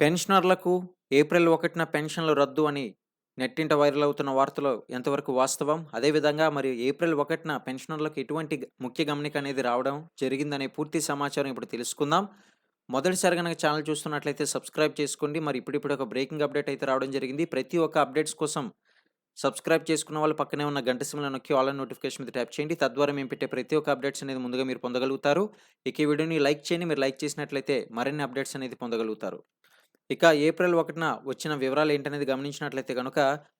పెన్షనర్లకు ఏప్రిల్ ఒకటిన పెన్షన్లు రద్దు అని నెట్టింట వైరల్ అవుతున్న వార్తలు ఎంతవరకు వాస్తవం? అదేవిధంగా మరి ఏప్రిల్ ఒకటిన పెన్షనర్లకు ఎటువంటి ముఖ్య గమనిక అనేది రావడం జరిగిందనే పూర్తి సమాచారం ఇప్పుడు తెలుసుకుందాం. మొదటిసారి కనుక ఛానల్ చూస్తున్నట్లయితే సబ్స్క్రైబ్ చేసుకోండి. మరి ఇప్పుడిప్పుడు ఒక బ్రేకింగ్ అప్డేట్ అయితే రావడం జరిగింది. ప్రతి ఒక్క అప్డేట్స్ కోసం సబ్స్క్రైబ్ చేసుకున్న వాళ్ళు పక్కనే ఉన్న గంట సిమ్లో నొక్కి ఆల్ నోటిఫికేషన్ మీద ట్యాప్ చేయండి. తద్వారా మేము పెట్టే ప్రతి ఒక్క అప్డేట్స్ అనేది ముందుగా మీరు పొందగలుగుతారు. ఇక ఈ వీడియోని లైక్ చేయండి. మీరు లైక్ చేసినట్లయితే మరిన్ని అప్డేట్స్ అనేది పొందగలుగుతారు. ఇక ఏప్రిల్ ఒకటిన వచ్చిన వివరాలు ఏంటనేది గమనించినట్లయితే కనుక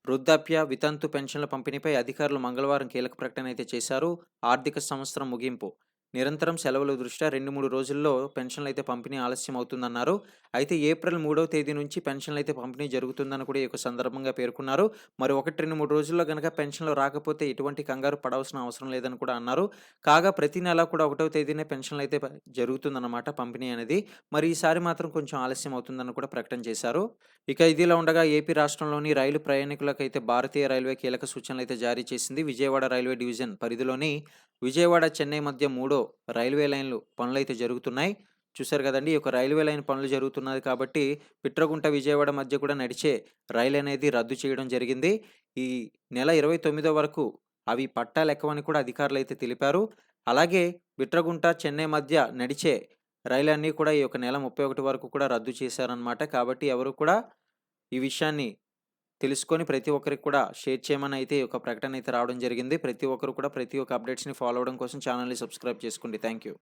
వృద్ధాప్య వితంతు పెన్షన్ల పంపిణీపై అధికారులు మంగళవారం కీలక ప్రకటన అయితే చేశారు. ఆర్థిక సంవత్సరం ముగింపు. నిరంతరం సెలవుల దృష్ట్యా రెండు మూడు రోజుల్లో పెన్షన్లు అయితే పంపిణీ ఆలస్యం అవుతుందన్నారు అయితే ఏప్రిల్ మూడవ తేదీ నుంచి పెన్షన్లు అయితే పంపిణీ జరుగుతుందని కూడా ఈ యొక్క సందర్భంగా పేర్కొన్నారు. మరి ఒకటి రెండు మూడు రోజుల్లో కనుక పెన్షన్లు రాకపోతే ఎటువంటి కంగారు పడవలసిన అవసరం లేదని కూడా అన్నారు. కాగా ప్రతి నెల కూడా ఒకటవ తేదీనే పెన్షన్లు అయితే జరుగుతుందన్నమాట పంపిణీ అనేది. మరి ఈసారి మాత్రం కొంచెం ఆలస్యం అవుతుందని కూడా ప్రకటన చేశారు. ఇక ఇదిలా ఉండగా ఏపీ రాష్ట్రంలోని రైలు ప్రయాణికులకు అయితే భారతీయ రైల్వే కీలక సూచనలు అయితే జారీ చేసింది. విజయవాడ రైల్వే డివిజన్ పరిధిలోని విజయవాడ చెన్నై మధ్య మూడో రైల్వే లైన్లు పనులు అయితే జరుగుతున్నాయి. చూశారు కదండి ఈ యొక్క రైల్వే లైన్ పనులు జరుగుతున్నది కాబట్టి పిట్రగుంట విజయవాడ మధ్య కూడా నడిచే రైలు అనేది రద్దు చేయడం జరిగింది. ఈ నెల ఇరవై తొమ్మిదో వరకు అవి పట్టాలు ఎక్కవని కూడా అధికారులు అయితే తెలిపారు. అలాగే బిట్రగుంట చెన్నై మధ్య నడిచే రైలు అన్నీ కూడా ఈ యొక్క నెల ముప్పై ఒకటి వరకు కూడా రద్దు చేశారనమాట కాబట్టి ఎవరు కూడా ఈ విషయాన్ని తెలుసుకొని ప్రతి ఒక్కరికి కూడా షేర్ చేయమని అయితే ఒక ప్రకటన అయితే రావడం జరిగింది. ప్రతి ఒక్కరు కూడా ప్రతి ఒక్క అప్డేట్స్ని ఫాలో అవడం కోసం ఛానల్ని సబ్స్క్రైబ్ చేసుకోండి. Thank you